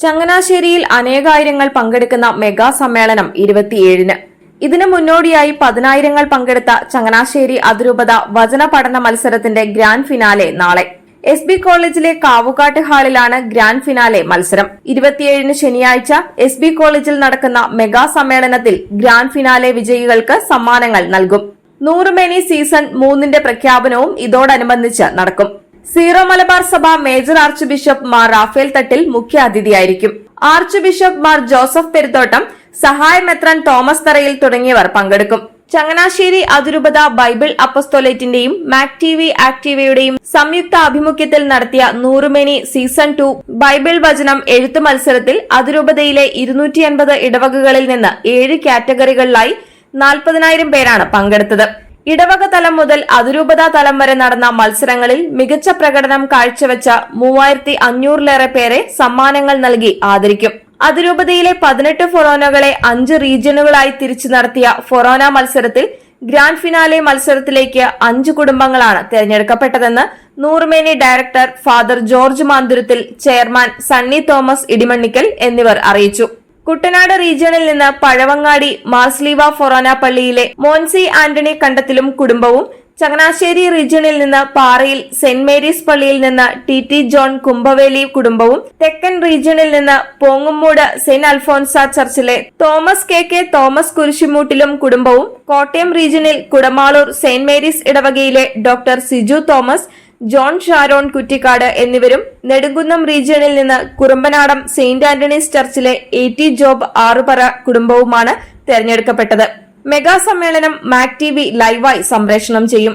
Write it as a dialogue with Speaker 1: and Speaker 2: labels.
Speaker 1: ചങ്ങനാശ്ശേരിയിൽ അനേകായിരങ്ങൾ പങ്കെടുക്കുന്ന മെഗാ സമ്മേളനം ഇരുപത്തിയേഴിന്. ഇതിനു മുന്നോടിയായി പതിനായിരങ്ങൾ പങ്കെടുത്ത ചങ്ങനാശ്ശേരി അതിരൂപത വചന പഠന മത്സരത്തിന്റെ ഗ്രാൻഡ് ഫിനാലെ നാളെ. എസ് ബി കോളേജിലെ കാവുകാട്ട് ഹാളിലാണ് ഗ്രാൻഡ് ഫിനാലെ മത്സരം. ഇരുപത്തിയേഴിന് ശനിയാഴ്ച എസ് ബി കോളേജിൽ നടക്കുന്ന മെഗാ സമ്മേളനത്തിൽ ഗ്രാൻഡ് ഫിനാലെ വിജയികൾക്ക് സമ്മാനങ്ങൾ നൽകും. നൂറുമേനി സീസൺ മൂന്നിന്റെ പ്രഖ്യാപനവും ഇതോടനുബന്ധിച്ച് നടക്കും. സീറോ മലബാർ സഭ major archbishop Mar Raphael Thattil മുഖ്യ അതിഥിയായിരിക്കും. ആർച്ച് ബിഷപ്പ് മാർ ജോസഫ് പെരുത്തോട്ടം സഹായ മെത്രാൻ തോമസ് തറയിൽ തുടങ്ങിയവർ പങ്കെടുക്കും. ചങ്ങനാശ്ശേരി അതിരൂപത ബൈബിൾ അപ്പസ്തോലേറ്റിന്റെയും മാക് ടി വി ആക്ടീവയുടെയും സംയുക്ത ആഭിമുഖ്യത്തിൽ നടത്തിയ നൂറുമേനി സീസൺ ടു ബൈബിൾ വചനം എഴുത്തു മത്സരത്തിൽ അതിരൂപതയിലെ ഇരുന്നൂറ്റി ഇടവകകളിൽ നിന്ന് ഏഴ് കാറ്റഗറികളിലായി നാൽപ്പതിനായിരം പേരാണ് പങ്കെടുത്തത്. ഇടവക തലം മുതൽ അതിരൂപതാ തലം വരെ നടന്ന മത്സരങ്ങളിൽ മികച്ച പ്രകടനം കാഴ്ചവെച്ച മൂവായിരത്തി അഞ്ഞൂറിലേറെ പേരെ സമ്മാനങ്ങൾ നൽകി ആദരിക്കും. അതിരൂപതയിലെ പതിനെട്ട് ഫൊറോനകളെ അഞ്ച് റീജിയനുകളായി തിരിച്ചു നടത്തിയ ഫൊറോന മത്സരത്തിൽ ഗ്രാൻഡ് ഫിനാലെ മത്സരത്തിലേക്ക് അഞ്ച് കുടുംബങ്ങളാണ് തെരഞ്ഞെടുക്കപ്പെട്ടതെന്ന് Noorumeni director father George Manthurathil chairman Sunny Thomas Idimannickal എന്നിവർ അറിയിച്ചു. കുട്ടനാട് റീജിയണിൽ നിന്ന് പഴവങ്ങാടി മാർസ്ലീവ ഫൊറോന പള്ളിയിലെ മോൻസി ആന്റണി കണ്ടത്തിലും കുടുംബവും ചങ്ങനാശ്ശേരി റീജിയണിൽ നിന്ന് പാറയിൽ സെന്റ് മേരീസ് പള്ളിയിൽ നിന്ന് ടി ടി ജോൺ കുംഭവേലി കുടുംബവും തെക്കൻ റീജിയണിൽ നിന്ന് പോങ്ങുമൂട് സെന്റ് അൽഫോൻസ ചർച്ചിലെ തോമസ് കെ കെ തോമസ് കുരിശുമൂട്ടിലും കുടുംബവും കോട്ടയം റീജിയണിൽ കുടമാളൂർ സെന്റ് മേരീസ് ഇടവകയിലെ doctor Siju Thomas John Sharon കുറ്റിക്കാട് എന്നിവരും നെടുങ്കുന്നം റീജിയണിൽ നിന്ന് കുറുമ്പനാടം സെയിന്റ് ആന്റണീസ് ചർച്ചിലെ എ ടി ജോബ് ആറുപറ കുടുംബവുമാണ് തെരഞ്ഞെടുക്കപ്പെട്ടത്. മെഗാ സമ്മേളനം മാക് ടി വി ലൈവായി സംപ്രേഷണം ചെയ്യും.